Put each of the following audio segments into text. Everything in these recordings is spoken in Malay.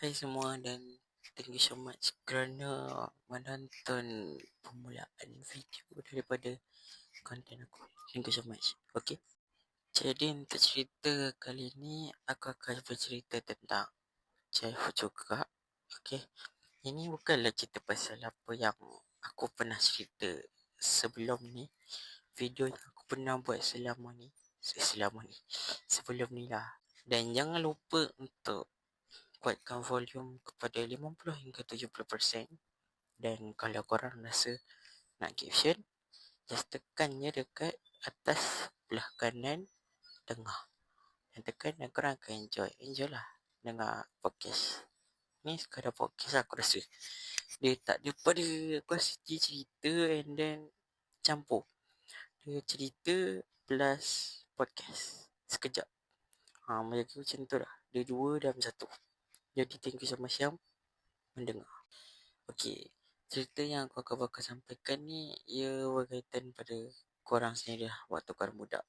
Hai semua dan thank you so much kerana menonton permulaan video daripada konten aku. Thank you so much. Okay. Jadi untuk cerita kali ni aku akan bercerita tentang childhood juga. Okay. Ini bukanlah cerita pasal apa yang aku pernah cerita sebelum ni. Video yang aku pernah buat selama ni. Selama ni. Sebelum ni lah. Dan jangan lupa untuk kuatkan volume kepada 50 hingga 70% dan kalau korang rasa nak caption just tekan je dekat atas belah kanan tengah. Dan tekan dan korang akan enjoy. Enjoy lah dengar podcast. Ni sekadar podcast aku rasa. Dia tak dia. Pada dia cerita and then campur. Dia cerita plus podcast. Sekejap. Ha, macam tu lah. Dia dua dalam satu jadi thank you much yang mendengar. Okey, cerita yang aku akan bakal sampaikan ni ia berkaitan pada korang sendiri lah waktu korang budak.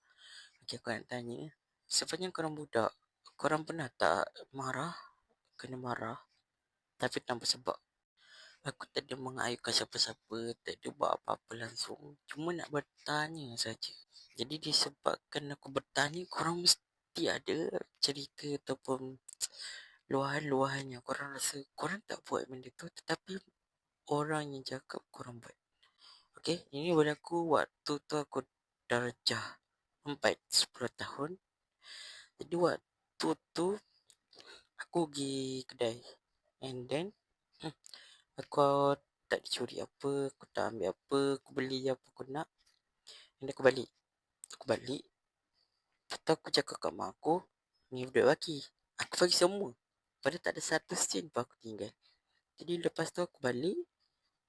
Okey, aku nak tanya, sepanjang korang budak, korang pernah tak marah, kena marah tapi tanpa sebab? Aku tak ada mengayukan siapa-siapa, tak ada buat apa-apa langsung. Cuma nak bertanya saja. Jadi disebabkan aku bertanya, korang mesti ada cerita ataupun luahan-luahannya korang rasa korang tak buat benda tu tetapi orang yang cakap korang buat. Okay, ini berlaku waktu tu aku darjah 4, 10 tahun. Jadi waktu tu aku pergi kedai and then aku tak dicuri apa, aku tak ambil apa, aku beli apa aku nak. And aku balik. Aku balik. Lepas aku cakap kat mak aku, ni duit baki. Aku bagi semua. Pada tak ada satu sen pun aku tinggal. Jadi lepas tu aku balik.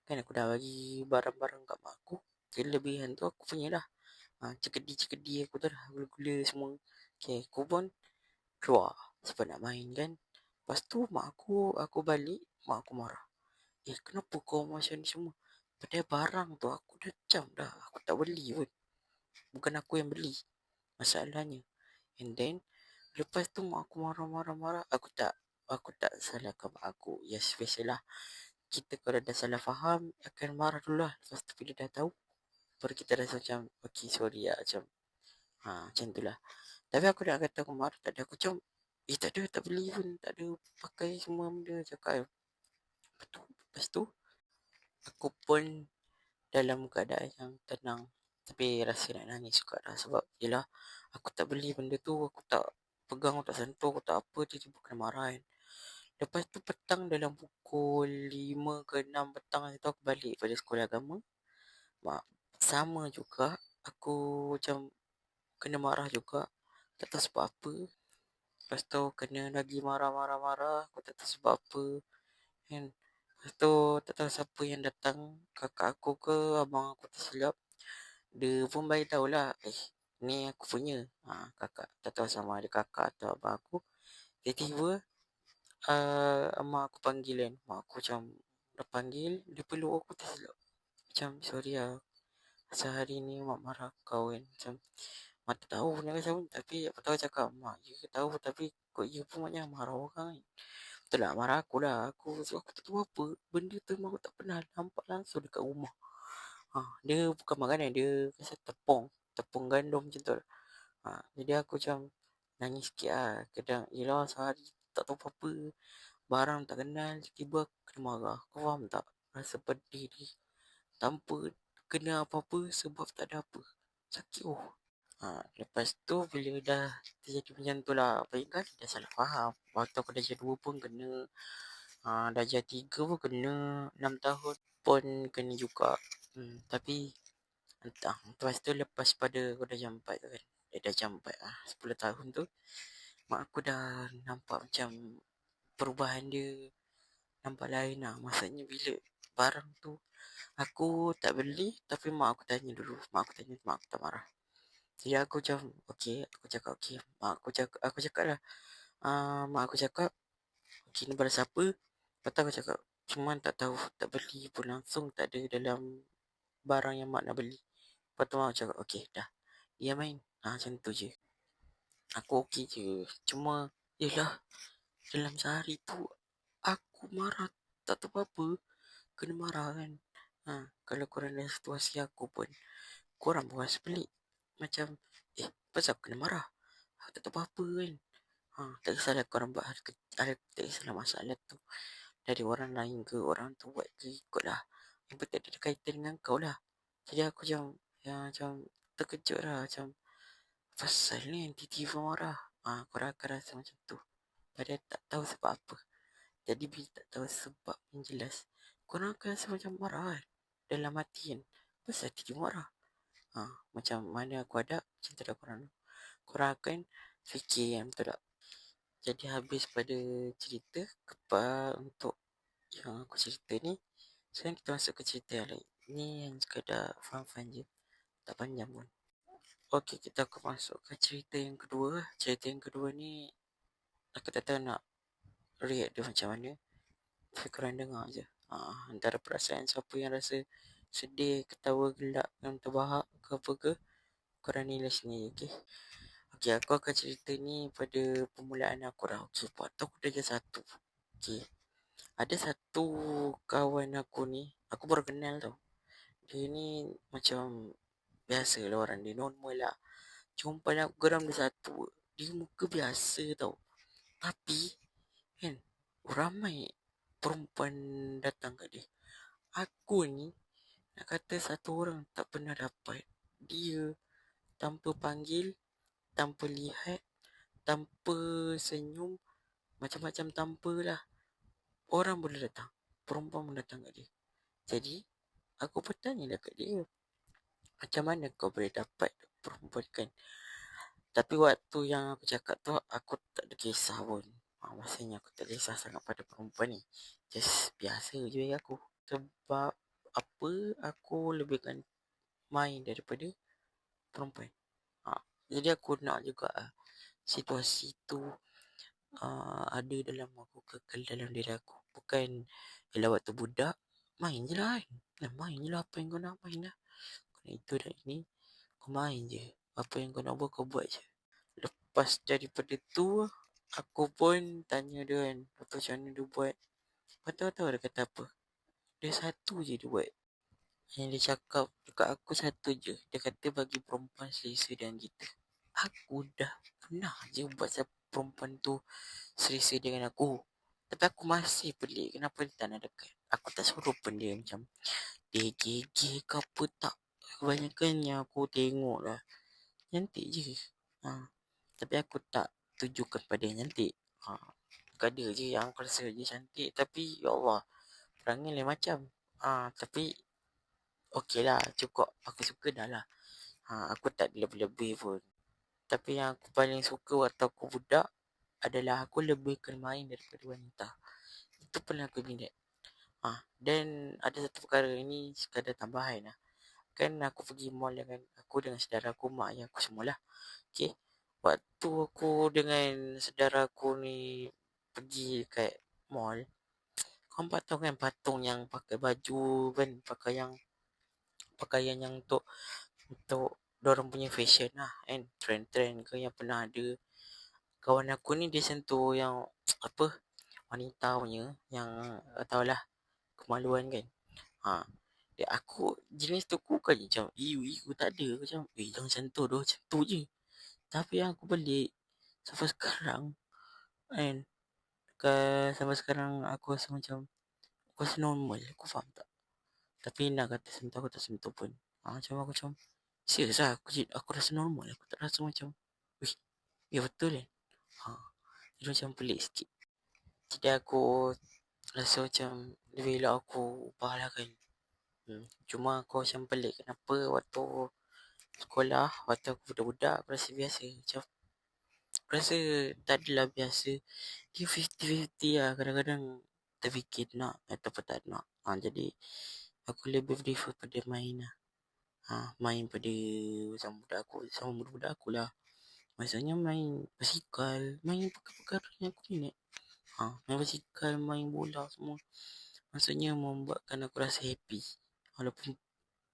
Kan aku dah bagi barang-barang kat mak aku. Jadi lebihan tu aku punya lah. Ha, cekedi-cekedi aku tu dah. Gula-gula semua. Okay, aku pun keluar. Sebab nak main kan. Lepas tu mak aku, aku balik. Mak aku marah. Eh, kenapa kau macam ni semua? Padahal barang tu aku dah jam dah. Aku tak beli pun. Bukan aku yang beli. Masalahnya. And then, lepas tu mak aku marah-marah-marah. Aku tak aku tak salahkan mak aku. Yes, biasalah. Kita kalau dah salah faham, akan marah dulu lah. Lepas tu bila dah tahu, baru kita rasa macam, okay, sorry lah. Macam, ha, macam tu lah. Tapi aku nak kata aku marah, tak ada. Aku macam, eh, tak ada, tak beli pun. Tak ada, pakai semua benda. Cakap, lepas tu, lepas tu, aku pun dalam keadaan yang tenang. Tapi rasa nak nangis juga lah. Sebab, yelah, aku tak beli benda tu. Aku tak pegang, aku tak sentuh, aku tak apa. Dia tiba kena marah kan. Lepas tu petang dalam pukul 5 ke 6 petang itu aku balik pada sekolah agama. Mak, sama juga aku macam kena marah juga. Tak tahu sebab apa. Lepas tu kena lagi marah-marah-marah. Aku tak tahu sebab apa. Kan? Lepas tu tak tahu siapa yang datang. Kakak aku ke abang aku tersilap. Dia pun bagi tahulah. Eh, ni aku punya. Ha, kakak. Tak tahu sama ada kakak atau abang aku. Tiba-tiba uh, mak aku panggil kan. Mak aku macam dah panggil, dia peluk aku tersilap. Macam sorry lah. Sehari ni mak marah kau kan. Macam mak tak tahu nak macam tapi apa tahu cakap mak ya tahu tapi kau ya pun maknya marah orang kan. Betul lah marah aku lah. Aku so, aku tak tahu apa. Benda tu aku tak pernah nampak langsung dekat rumah. Ha, dia bukan makanan, dia rasa tepung. Tepung gandum macam tu. Ha, jadi aku macam nangis sikit lah. Kadang, yelah sehari tak tahu apa-apa. Barang tak kenal tiba aku kena marah. Kau faham tak? Rasa pedih ni. Tanpa kena apa-apa sebab tak ada apa. Sakit oh. Ha, lepas tu bila dah terjadi macam tu lah banyak kali dah salah faham. Waktu aku dah dua pun kena. Ha, dah jadi tiga pun kena. Enam tahun pun kena juga. Hmm, tapi entah. Lepas tu lepas pada aku dah jam 4 tu kan. Eh, dah jam 4 lah. 10 tahun tu mak aku dah nampak macam perubahan dia nampak lain lah. Maksudnya bila barang tu aku tak beli tapi mak aku tanya dulu. Mak aku tanya, mak aku tak marah. Jadi aku macam, okay, aku cakap okay. Mak aku cakap, aku cakap lah. Uh, mak aku cakap, okay, ni pada siapa? Lepas aku cakap, cuma tak tahu, tak beli pun langsung, tak ada dalam barang yang mak nak beli. Lepas tu mak aku cakap, okay, dah. Dia main. Ha, macam tu je aku okey je. Cuma, yelah, dalam sehari tu, aku marah tak tahu apa kena marah kan. Ha, kalau korang dalam situasi aku pun korang pun rasa pelik. Macam eh aku kena marah? Aku tak tahu apa kan. Ha, tak kisahlah korang buat hal ada tak kisahlah masalah tu. Dari orang lain ke orang tu buat ke ikut lah yang penting ada kaitan dengan kau lah. Jadi aku macam ya, macam terkejut lah macam pasal ni tiba-tiba marah ha, korang akan rasa macam tu Padahal tak tahu sebab apa Jadi bila tak tahu sebab yang jelas Korang akan rasa macam marah kan Dalam hati kan Pasal tiba marah ha, Macam mana aku ada tu dah korang Korang akan fikir yang betul tak Jadi habis pada cerita Kepa untuk Yang aku cerita ni Sekarang kita masuk ke cerita yang lain Ni yang sekadar fun-fun je Tak panjang pun Okey, kita akan masuk ke cerita yang kedua. Cerita yang kedua ni aku tak tahu nak react dia macam mana. Tapi korang dengar je. Ha, antara perasaan siapa yang rasa sedih, ketawa, gelak, dan terbahak ke apa ke. Korang nilai sendiri, okey. Okey, aku akan cerita ni pada permulaan aku dah. Okey, waktu aku dah satu. Okey. Ada satu kawan aku ni, aku baru kenal tau. Dia ni macam biasa lah orang dia normal lah. Jumpa nak geram dia satu. Dia muka biasa tau. Tapi kan ramai perempuan datang kat dia. Aku ni nak kata satu orang tak pernah dapat. Dia tanpa panggil tanpa lihat tanpa senyum macam-macam tanpa lah. Orang boleh datang. Perempuan pun datang kat dia. Jadi aku bertanya dekat dia macam mana kau boleh dapat perempuan kan? Tapi waktu yang aku cakap tu aku tak ada kisah pun. Ha, maksudnya aku tak kisah sangat pada perempuan ni. Just biasa je bagi aku. Sebab apa aku lebihkan main daripada perempuan. Ha, jadi aku nak juga uh, situasi tu uh, ada dalam aku kekal dalam diri aku. Bukan bila waktu budak main je lah kan. Main je lah apa yang kau nak main lah itu dan ini kau main je. Apa yang kau nak buat kau buat je. Lepas daripada tu aku pun tanya dia kan apa macam mana dia buat? Kau tahu tahu dia kata apa? Dia satu je dia buat. Yang dia cakap dekat aku satu je. Dia kata bagi perempuan selesa dengan kita. Aku dah pernah je buat perempuan tu selesa dengan aku. Tapi aku masih pelik kenapa dia tak nak dekat. Aku tak suruh pun dia macam dia gigi ke apa tak kebanyakan yang aku tengok lah. Cantik je. Ha. Tapi aku tak tujukan pada yang cantik. Ha. Ada je yang aku rasa je cantik. Tapi ya Allah Perangai lain macam. Ha. Tapi Okey lah. Cukup. Aku suka dah lah. Ha. Aku tak lebih-lebih pun. Tapi yang aku paling suka waktu aku budak Adalah aku lebih main daripada wanita. Itu pernah aku minat ha. Dan ada satu perkara ini Sekadar tambahan lah kan aku pergi mall dengan aku dengan saudara aku mak ayah aku semualah okey waktu aku dengan saudara aku ni pergi kat mall kau nampak tahu kan patung yang pakai baju kan pakai yang pakaian yang untuk untuk dorang punya fashion lah kan trend-trend ke yang pernah ada. Kawan aku ni dia sentuh yang apa wanita punya yang tahulah kemaluan kan. Ha Ya, aku jenis tu aku kan macam iu iu tak ada macam eh jangan macam tu macam tu je. Tapi yang aku balik sampai sekarang kan ke sampai sekarang aku rasa macam aku rasa normal aku faham tak. Tapi nak kata sentuh aku tak sentuh pun. Ha, macam aku macam serius lah aku, aku rasa normal aku tak rasa macam wih ya betul kan. Ha, jadi macam pelik sikit. Jadi aku rasa macam lebih lah aku ubah lah kan Hmm. Cuma aku macam pelik kenapa waktu sekolah, waktu aku budak-budak, aku rasa biasa. Macam aku rasa tak adalah biasa. Dia 50-50 lah. Kadang-kadang terfikir nak ataupun tak nak. Ha, jadi aku lebih prefer pada main lah. Ha, main pada sama budak aku. Sama budak-budak aku lah. Maksudnya main basikal. Main perkara-perkara yang aku minat. Ha, main basikal, main bola semua. Maksudnya membuatkan aku rasa happy walaupun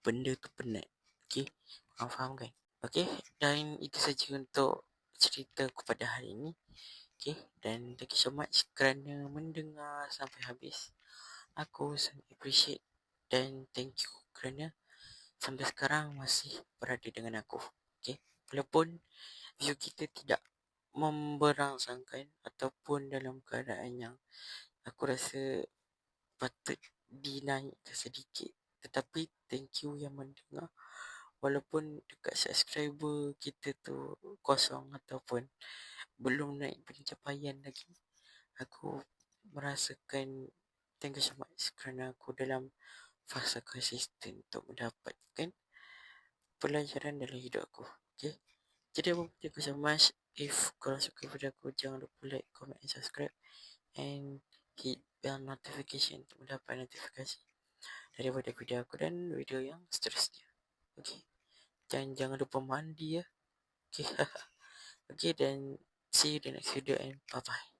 benda tu penat. Okey, kau faham kan? Okey, dan itu saja untuk cerita aku pada hari ini. Okay, dan thank you so much kerana mendengar sampai habis. Aku sangat appreciate dan thank you kerana sampai sekarang masih berada dengan aku. Okay, walaupun view kita tidak memberangsangkan ataupun dalam keadaan yang aku rasa patut dinaikkan sedikit. Tetapi thank you yang mendengar. Walaupun dekat subscriber kita tu kosong ataupun belum naik pencapaian lagi aku merasakan thank you so much kerana aku dalam fasa konsisten untuk mendapatkan pelajaran dalam hidup aku. Okay? Jadi apa thank you so much. If korang suka video aku jangan lupa like comment and subscribe. And hit bell notification untuk mendapat notifikasi daripada video aku dan video yang seterusnya. Okay dan jangan lupa mandi ya. Okay okay dan See you the next video and bye bye.